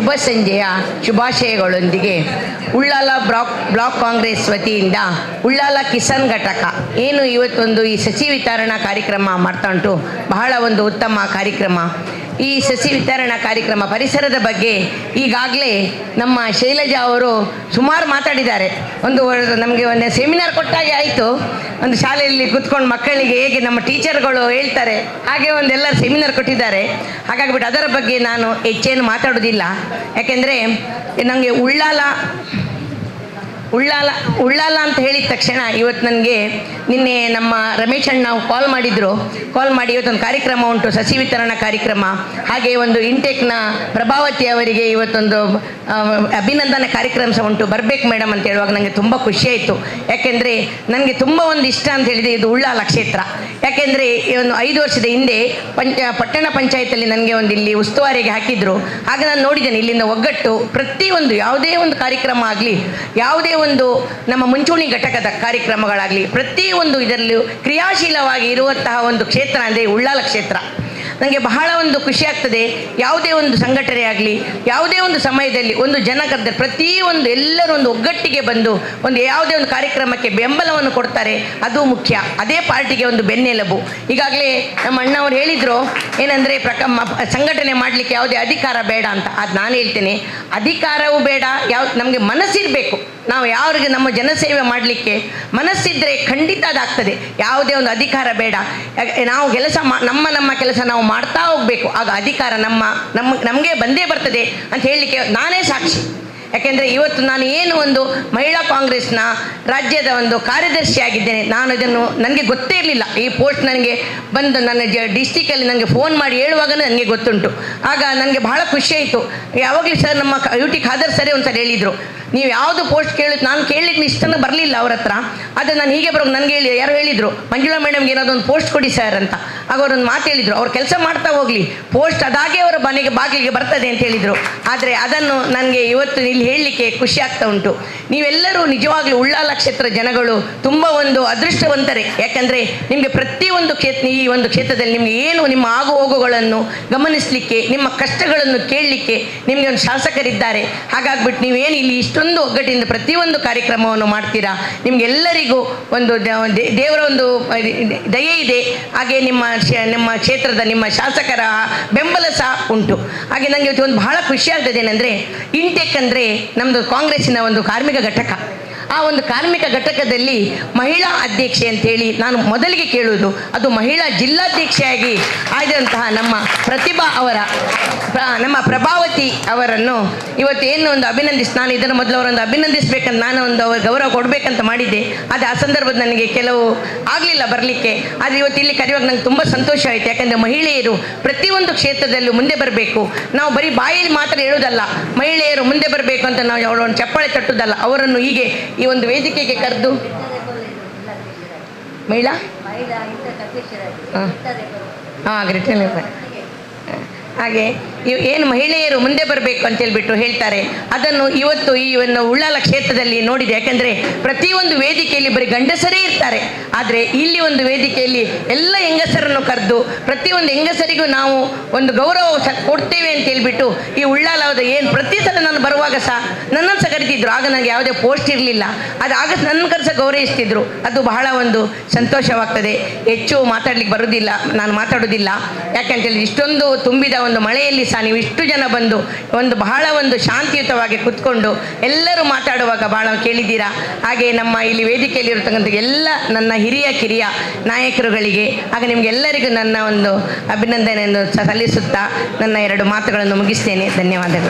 ಶುಭ ಸಂಜೆಯ ಶುಭಾಶಯಗಳೊಂದಿಗೆ Ullal block block Congress ವತಿಯಿಂದ ಉಳ್ಳಾಲ ಕಿಸಾನ್ ಘಟಕ. ಏನು ಇವತ್ತೊಂದು ಈ ಸಸಿ ವಿತರಣಾ ಕಾರ್ಯಕ್ರಮ ಮಾಡ್ತಾ ಉಂಟು. ಬಹಳ ಒಂದು ಉತ್ತಮ ಕಾರ್ಯಕ್ರಮ. ಈ ಸಸಿ ವಿತರಣಾ ಕಾರ್ಯಕ್ರಮ ಪರಿಸರದ ಬಗ್ಗೆ ಈಗಾಗಲೇ ನಮ್ಮ ಶೈಲಜಾ ಅವರು ಸುಮಾರು ಮಾತಾಡಿದ್ದಾರೆ. ಒಂದು ನಮಗೆ ಒಂದು ಸೆಮಿನಾರ್ ಕೊಟ್ಟಾಗೆ ಆಯಿತು. ಒಂದು ಶಾಲೆಯಲ್ಲಿ ಕೂತ್ಕೊಂಡು ಮಕ್ಕಳಿಗೆ ಹೇಗೆ ನಮ್ಮ ಟೀಚರ್ಗಳು ಹೇಳ್ತಾರೆ, ಹಾಗೆ ಒಂದೆಲ್ಲ ಸೆಮಿನಾರ್ ಕೊಟ್ಟಿದ್ದಾರೆ. ಹಾಗಾಗಿಬಿಟ್ಟು ಅದರ ಬಗ್ಗೆ ನಾನು ಹೆಚ್ಚೇನು ಮಾತಾಡೋದಿಲ್ಲ. ಯಾಕೆಂದರೆ ನನಗೆ ಉಳ್ಳಾಲ ಉಳ್ಳಾಲ ಉಳ್ಳಾಲ ಅಂತ ಹೇಳಿದ ತಕ್ಷಣ ಇವತ್ತು ನನಗೆ ನಿನ್ನೆ ನಮ್ಮ ರಮೇಶ್ ಅಣ್ಣ ಕಾಲ್ ಮಾಡಿದ್ರು. ಕಾಲ್ ಮಾಡಿ ಇವತ್ತೊಂದು ಕಾರ್ಯಕ್ರಮ ಉಂಟು, ಸಸಿ ವಿತರಣಾ ಕಾರ್ಯಕ್ರಮ. ಹಾಗೆ ಒಂದು ಇಂಟೆಕ್ನ ಪ್ರಭಾವತಿ ಅವರಿಗೆ ಇವತ್ತೊಂದು ಅಭಿನಂದನೆ ಕಾರ್ಯಕ್ರಮ ಸಹ ಉಂಟು. ಬರಬೇಕು ಮೇಡಮ್ ಅಂತ ಹೇಳುವಾಗ ನನಗೆ ತುಂಬ ಖುಷಿಯಾಯಿತು ಯಾಕೆಂದರೆ ನನಗೆ ತುಂಬ ಒಂದು ಇಷ್ಟ ಅಂತ ಹೇಳಿದೆ ಇದು ಉಳ್ಳಾಲ ಕ್ಷೇತ್ರ. ಯಾಕೆಂದರೆ ಈ ಒಂದು ಐದು ವರ್ಷದ ಹಿಂದೆ ಪಂಚ, ಪಟ್ಟಣ ಪಂಚಾಯತಲ್ಲಿ ನನಗೆ ಒಂದು ಇಲ್ಲಿ ಉಸ್ತುವಾರಿಗೆ ಹಾಕಿದ್ರು. ಆಗ ನಾನು ನೋಡಿದ್ದೇನೆ ಇಲ್ಲಿಂದ ಒಗ್ಗಟ್ಟು ಪ್ರತಿಯೊಂದು ಯಾವುದೇ ಒಂದು ಕಾರ್ಯಕ್ರಮ ಆಗಲಿ, ಯಾವುದೇ ಒಂದು ನಮ್ಮ ಮುಂಚೂಣಿ ಘಟಕದ ಕಾರ್ಯಕ್ರಮಗಳಾಗಲಿ ಪ್ರತಿಯೊಂದು ಇದರಲ್ಲೂ ಕ್ರಿಯಾಶೀಲವಾಗಿ ಇರುವಂತಹ ಒಂದು ಕ್ಷೇತ್ರ ಅಂದರೆ ಉಳ್ಳಾಲ ಕ್ಷೇತ್ರ. ನನಗೆ ಬಹಳ ಒಂದು ಖುಷಿ ಆಗ್ತದೆ. ಯಾವುದೇ ಒಂದು ಸಂಘಟನೆ ಆಗಲಿ, ಯಾವುದೇ ಒಂದು ಸಮಯದಲ್ಲಿ ಒಂದು ಜನ ಕರೆದ ಪ್ರತಿಯೊಂದು ಎಲ್ಲರೂ ಒಂದು ಒಗ್ಗಟ್ಟಿಗೆ ಬಂದು ಒಂದು ಯಾವುದೇ ಒಂದು ಕಾರ್ಯಕ್ರಮಕ್ಕೆ ಬೆಂಬಲವನ್ನು ಕೊಡ್ತಾರೆ. ಅದು ಮುಖ್ಯ. ಅದೇ ಪಾರ್ಟಿಗೆ ಒಂದು ಬೆನ್ನೆಲುಬು ಈಗಾಗಲೇ ನಮ್ಮ ಅಣ್ಣವ್ರು ಹೇಳಿದರು, ಏನಂದರೆ ಪ್ರಕ ಸಂಘಟನೆ ಮಾಡಲಿಕ್ಕೆ ಯಾವುದೇ ಅಧಿಕಾರ ಬೇಡ ಅಂತ. ಅದು ನಾನು ಹೇಳ್ತೇನೆ. ಅಧಿಕಾರವೂ ಬೇಡ. ಯಾವ, ನಮಗೆ ಮನಸ್ಸಿರಬೇಕು. ನಾವು ಯಾರಿಗೆ ನಮ್ಮ ಜನಸೇವೆ ಮಾಡಲಿಕ್ಕೆ ಮನಸ್ಸಿದ್ರೆ ಖಂಡಿತ ಅದಾಗ್ತದೆ. ಯಾವುದೇ ಒಂದು ಅಧಿಕಾರ ಬೇಡ. ನಾವು ಕೆಲಸ ನಮ್ಮ ನಮ್ಮ ಕೆಲಸ ನಾವು ಮಾಡ್ತಾ ಹೋಗಬೇಕು. ಆಗ ಅಧಿಕಾರ ನಮ್ಮ ನಮ್ಮ ನಮಗೆ ಬಂದೇ ಬರ್ತದೆ ಅಂತ ಹೇಳಲಿಕ್ಕೆ ನಾನೇ ಸಾಕ್ಷಿ. ಯಾಕೆಂದರೆ ಇವತ್ತು ನಾನು ಏನು ಒಂದು ಮಹಿಳಾ ಕಾಂಗ್ರೆಸ್ನ ರಾಜ್ಯದ ಒಂದು ಕಾರ್ಯದರ್ಶಿಯಾಗಿದ್ದೇನೆ. ನಾನು ಇದನ್ನು, ನನಗೆ ಗೊತ್ತೇ ಇರಲಿಲ್ಲ. ಈ ಪೋಸ್ಟ್ ನನಗೆ ಬಂದು ನನ್ನ ಜ, ಡಿಸ್ಟಿಕಲ್ಲಿ ನನಗೆ ಫೋನ್ ಮಾಡಿ ಹೇಳುವಾಗ ನನಗೆ ಗೊತ್ತುಂಟು. ಆಗ ನನಗೆ ಬಹಳ ಖುಷಿಯಾಯಿತು ಯಾವಾಗಲೂ ಸರ್ ನಮ್ಮ ಯು ಟಿ ಖಾದರ್ ಸರೇ ಒಂದು ಸರಿ ಹೇಳಿದರು. ನೀವು ಯಾವುದು ಪೋಸ್ಟ್ ಕೇಳಿದ್ ನಾನು ಕೇಳಲಿಕ್ಕೆ ಇಷ್ಟನ ಬರಲಿಲ್ಲ ಅವ್ರ ಹತ್ರ. ಆದರೆ ನಾನು ಹೀಗೆ ಬರೋ ನನಗೆ ಹೇಳಿ ಯಾರು ಹೇಳಿದರು, ಮಂಜುಳಾ ಮೇಡಮ್ಗೆ ಏನಾದರೂ ಒಂದು ಪೋಸ್ಟ್ ಕೊಡಿ ಸರ್ ಅಂತ. ಆಗ ಅವರೊಂದು ಮಾತು ಹೇಳಿದರು. ಅವ್ರು ಕೆಲಸ ಮಾಡ್ತಾ ಹೋಗಲಿ. ಪೋಸ್ಟ್ ಅದಾಗೆ ಅವರ ಮನೆಗೆ ಬಾಗಿಲಿಗೆ ಬರ್ತದೆ ಅಂತ ಹೇಳಿದರು. ಆದರೆ ಅದನ್ನು ನನಗೆ ಇವತ್ತು ಇಲ್ಲಿ ಹೇಳಲಿಕ್ಕೆ ಖುಷಿ ಆಗ್ತಾ ಉಂಟು. ನೀವೆಲ್ಲರೂ ನಿಜವಾಗ್ಲೂ ಉಳ್ಳಾಲ ಕ್ಷೇತ್ರ ಜನಗಳು ತುಂಬ ಒಂದು ಅದೃಷ್ಟವಂತರೇ. ಯಾಕಂದರೆ ನಿಮಗೆ ಪ್ರತಿಯೊಂದು ಕ್ಷೇತ್ರ ಈ ಒಂದು ಕ್ಷೇತ್ರದಲ್ಲಿ ನಿಮಗೆ ಏನು ನಿಮ್ಮ ಆಗು ಹೋಗುಗಳನ್ನು ಗಮನಿಸಲಿಕ್ಕೆ, ನಿಮ್ಮ ಕಷ್ಟಗಳನ್ನು ಕೇಳಲಿಕ್ಕೆ ನಿಮಗೆ ಒಂದು ಶಾಸಕರಿದ್ದಾರೆ. ಹಾಗಾಗ್ಬಿಟ್ಟು ನೀವೇನು ಇಲ್ಲಿ ಇಷ್ಟೊಂದು ಒಗ್ಗಟ್ಟಿನಿಂದ ಪ್ರತಿಯೊಂದು ಕಾರ್ಯಕ್ರಮವನ್ನು ಮಾಡ್ತೀರಾ? ನಿಮ್ಗೆಲ್ಲರಿಗೂ ಒಂದು ದೇವರ ಒಂದು ದಯೆ ಇದೆ. ಹಾಗೆ ನಿಮ್ಮ ನಮ್ಮ ಕ್ಷೇತ್ರದ ನಿಮ್ಮ ಶಾಸಕರ ಬೆಂಬಲ ಸಹ ಉಂಟು. ಹಾಗೆ ನನಗೆ ಒಂದು ಬಹಳ ಖುಷಿ ಆಗ್ತದೆ ಏನಂದರೆ ಇಂಟೆಕ್ ಅಂದರೆ ನಮ್ಮದು ಕಾಂಗ್ರೆಸ್ಸಿನ ಒಂದು ಕಾರ್ಮಿಕ ಘಟಕ. ಆ ಒಂದು ಕಾರ್ಮಿಕ ಘಟಕದಲ್ಲಿ ಮಹಿಳಾ ಅಧ್ಯಕ್ಷೆ ಅಂತೇಳಿ ನಾನು ಮೊದಲಿಗೆ ಕೇಳುವುದು. ಅದು ಮಹಿಳಾ ಜಿಲ್ಲಾಧ್ಯಕ್ಷೆಯಾಗಿ ಆದಂತಹ ನಮ್ಮ ಪ್ರತಿಭಾ ಅವರ ನಮ್ಮ ಪ್ರಭಾವತಿ ಅವರನ್ನು ಇವತ್ತು ಏನು ಒಂದು ಅಭಿನಂದಿಸಿ, ನಾನು ಇದನ್ನು ಮೊದಲು ಅವರೊಂದು ಅಭಿನಂದಿಸಬೇಕಂತ ನಾನು ಒಂದು ಅವ್ರ ಗೌರವ ಕೊಡಬೇಕಂತ ಮಾಡಿದ್ದೆ. ಆದರೆ ಆ ಸಂದರ್ಭದ ನನಗೆ ಕೆಲವು ಆಗಲಿಲ್ಲ ಬರಲಿಕ್ಕೆ. ಆದರೆ ಇವತ್ತು ಇಲ್ಲಿ ಕರೆಯುವಾಗ ನಂಗೆ ತುಂಬ ಸಂತೋಷ ಆಯಿತು. ಯಾಕಂದರೆ ಮಹಿಳೆಯರು ಪ್ರತಿಯೊಂದು ಕ್ಷೇತ್ರದಲ್ಲೂ ಮುಂದೆ ಬರಬೇಕು. ನಾವು ಬರೀ ಬಾಯಲ್ಲಿ ಮಾತ್ರ ಹೇಳೋದಲ್ಲ ಮಹಿಳೆಯರು ಮುಂದೆ ಬರಬೇಕು ಅಂತ ನಾವು ಅವಳನ್ನು ಚಪ್ಪಾಳೆ ತಟ್ಟುವುದಲ್ಲ, ಅವರನ್ನು ಹೀಗೆ ಈ ಒಂದು ವೇದಿಕೆಗೆ ಕರೆದು. ಮಹಿಳಾ? ಹಾ. ಹಾಂ ಹಾಗೆ. ಏನು ಮಹಿಳೆಯರು ಮುಂದೆ ಬರಬೇಕು ಅಂತ ಹೇಳ್ಬಿಟ್ಟು ಹೇಳ್ತಾರೆ. ಅದನ್ನು ಇವತ್ತು ಈ ಒಂದು ಉಳ್ಳಾಲ ಕ್ಷೇತ್ರದಲ್ಲಿ ನೋಡಿದೆ. ಯಾಕೆಂದರೆ ಪ್ರತಿಯೊಂದು ವೇದಿಕೆಯಲ್ಲಿ ಬರೀ ಗಂಡಸರೇ ಇರ್ತಾರೆ. ಆದರೆ ಇಲ್ಲಿ ಒಂದು ವೇದಿಕೆಯಲ್ಲಿ ಎಲ್ಲ ಹೆಂಗಸರನ್ನು ಕರೆದು ಪ್ರತಿಯೊಂದು ಹೆಂಗಸರಿಗೂ ನಾವು ಒಂದು ಗೌರವ ಕೊಡ್ತೇವೆ ಅಂತ ಹೇಳ್ಬಿಟ್ಟು ಈ ಉಳ್ಳಾಲದ ಏನು ಪ್ರತಿ ಸಲ ನಾನು ಬರುವಾಗ ಸಹ ನನ್ನನ್ನು ಸಹ ಕರಿತಿದ್ರು. ಆಗ ನನಗೆ ಯಾವುದೇ ಪೋಸ್ಟ್ ಇರಲಿಲ್ಲ. ಅದು ಆಗ ನನ್ನ ಕರೆಸ ಗೌರವಿಸ್ತಿದ್ರು. ಅದು ಬಹಳ ಒಂದು ಸಂತೋಷವಾಗ್ತದೆ. ಹೆಚ್ಚು ಮಾತಾಡ್ಲಿಕ್ಕೆ ಬರೋದಿಲ್ಲ. ನಾನು ಮಾತಾಡೋದಿಲ್ಲ. ಯಾಕೆಂತ ಇಷ್ಟೊಂದು ತುಂಬಿದ ಒಂದು ಮಳೆಯಲ್ಲಿ ಸಹ ನೀವು ಇಷ್ಟು ಜನ ಬಂದು ಒಂದು ಬಹಳ ಒಂದು ಶಾಂತಿಯುತವಾಗಿ ಕೂತ್ಕೊಂಡು ಎಲ್ಲರೂ ಮಾತಾಡುವಾಗ ಬಹಳ ಕೇಳಿದ್ದೀರಾ? ಹಾಗೆ ನಮ್ಮ ಇಲ್ಲಿ ವೇದಿಕೆಯಲ್ಲಿ ಇರತಕ್ಕಂಥ ಎಲ್ಲ ನನ್ನ ಹಿರಿಯ, ಕಿರಿಯ ನಾಯಕರುಗಳಿಗೆ, ಹಾಗೆ ನಿಮಗೆಲ್ಲರಿಗೂ ನನ್ನ ಒಂದು ಅಭಿನಂದನೆಯನ್ನು ಸಲ್ಲಿಸುತ್ತಾ ನನ್ನ ಎರಡು ಮಾತುಗಳನ್ನು ಮುಗಿಸ್ತೇನೆ. ಧನ್ಯವಾದಗಳು.